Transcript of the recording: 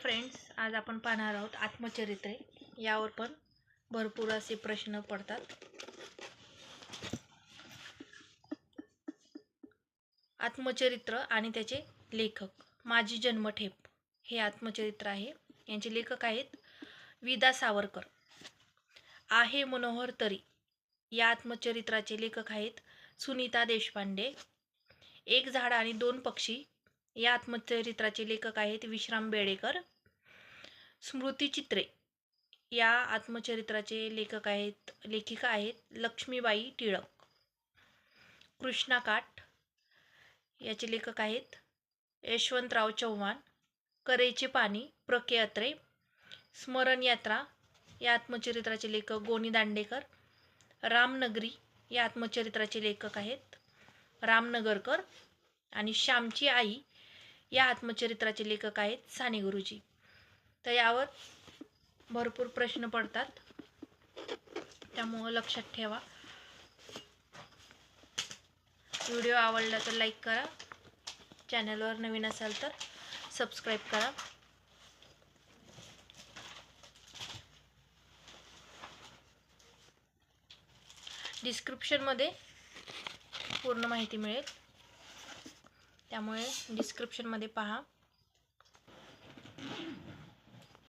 Friends आज आपण पाहणार आहोत आत्मचरित्रे. यावर पण भरपूर असे प्रश्न पडतात. आत्मचरित्र आणि त्याचे लेखक. माझी जन्मठेप. हे आत्मचरित्र आहे. यांचे लेखक आहेत विदा सावरकर. आहे मनोहर तरी. या आत्मचरित्राचे लेखक आहेत सुनीता देशपांडे. एक झाड आणि दोन पक्षी या आत्मचरित्राचे लेखक आहेत विश्राम बेडेकर स्मृतिचित्रे या आत्मचरित्राचे लेखक आहेत लेखिका आहेत लक्ष्मीबाई टिळक कृष्णा काठ याचे लेखक आहेत यशवंतराव चव्हाण करेचे पाणी प्रके अत्रे स्मरण यात्रा या आत्मचरित्राचे लेखक गोनी दांडेकर रामनगरी या आत्मचरित्राचे लेखक आहेत रामनगरकर आणि श्यामची आई या आत्मचरित्राचे लेखक आहेत साने गुरुजी. तर यावर भरपूर प्रश्न पडतात. त्यामुळं लक्षात ठेवा. व्हिडिओ आवडला तर लाईक करा. चॅनलवर नवीन असाल तर सबस्क्राईब करा. डिस्क्रिप्शनमध्ये पूर्ण माहिती मिळेल. त्यामुळे डिस्क्रिप्शनमध्ये पहा.